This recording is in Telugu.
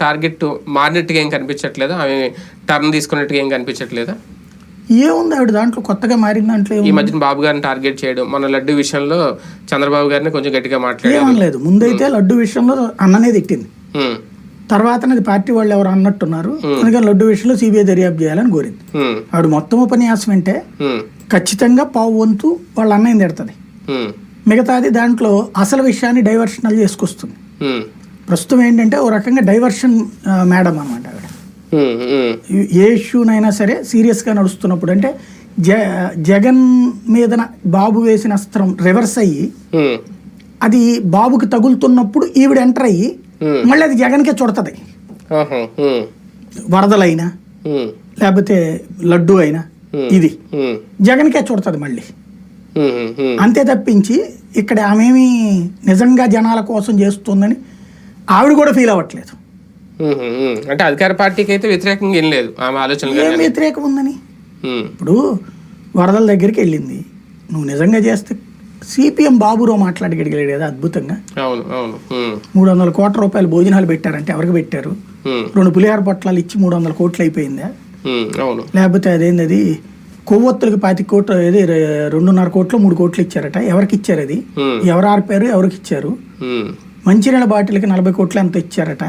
టార్గెట్ మారినట్టుగా ఏం కనిపించట్లేదా? ఆమె టర్న్ తీసుకున్నట్టుగా ఏం కనిపించట్లేదా? ఏముంది ఆవిడ దాంట్లో కొత్తగా మారిన దాంట్లో ఈ? మధ్యన బాబు గారిని టార్గెట్ చేయడం మన లడ్డు విషయంలో చంద్రబాబు గారిని కొంచెం గట్టిగా మాట్లాడారు. ఏమనలేదు ముందైతే లడ్డు విషయంలో అన్ననే తిట్టింది. తర్వాత అది పార్టీ వాళ్ళు ఎవరు అన్నట్టున్నారు. అందుకని లడ్డు విషయంలో సిబిఐ దర్యాప్తు చేయాలని కోరింది. ఆవిడ మొత్తం ఉపన్యాసం అంటే ఖచ్చితంగా పావు వంతు వాళ్ళ అన్నయ్య తిడుతుంది. మిగతాది దాంట్లో అసలు విషయాన్ని డైవర్షనల్ చేసుకొస్తుంది. ప్రస్తుతం ఏంటంటే ఓ రకంగా డైవర్షన్ మేడం అనమాట ఆవిడ ఏ ఇష్యూనైనా సరే సీరియస్గా నడుస్తున్నప్పుడు అంటే జ జగన్ మీద బాబు వేసిన అస్త్రం రివర్స్ అయ్యి అది బాబుకి తగులుతున్నప్పుడు ఈవిడ ఎంటర్ అయ్యి. మళ్ళీ అది జగన్కే చుడతది. వరదలైనా లేకపోతే లడ్డు అయినా. ఇది జగన్కే చుడతది మళ్ళీ. అంతే తప్పించి ఇక్కడ ఆమెమి నిజంగా జనాల కోసం చేస్తుందని ఆవిడ కూడా ఫీల్ అవ్వట్లేదు. అంటే అధికార పార్టీకి అయితే వ్యతిరేకంగా ఏం లేదు. ఆమె ఏం కానీ. వ్యతిరేకం ఉందని? ఇప్పుడు వరదల దగ్గరికి వెళ్ళింది. నువ్వు నిజంగా చేస్తే సిపిఎం బాబురావు మాట్లాడగలిగాడు కదా అద్భుతంగా. అవును అవును. మూడు వందల కోట్ల రూపాయలు భోజనాలు పెట్టారంటే ఎవరికి పెట్టారు? రెండు పులిహార పొట్లాలు ఇచ్చి మూడు వందల కోట్లు అయిపోయిందా? అవును. లేకపోతే అదేంది అది కొవ్వొత్తులకి పాతి కోట్లు ఏది రె- రెండున్నర కోట్లు మూడు కోట్లు ఇచ్చారట. ఎవరికి ఇచ్చారు అది? ఎవరు ఆర్పారు? ఎవరికి ఇచ్చారు. మంచినీళ్ళ బాటిల్కి నలభై కోట్లు ఎంత ఇచ్చారట.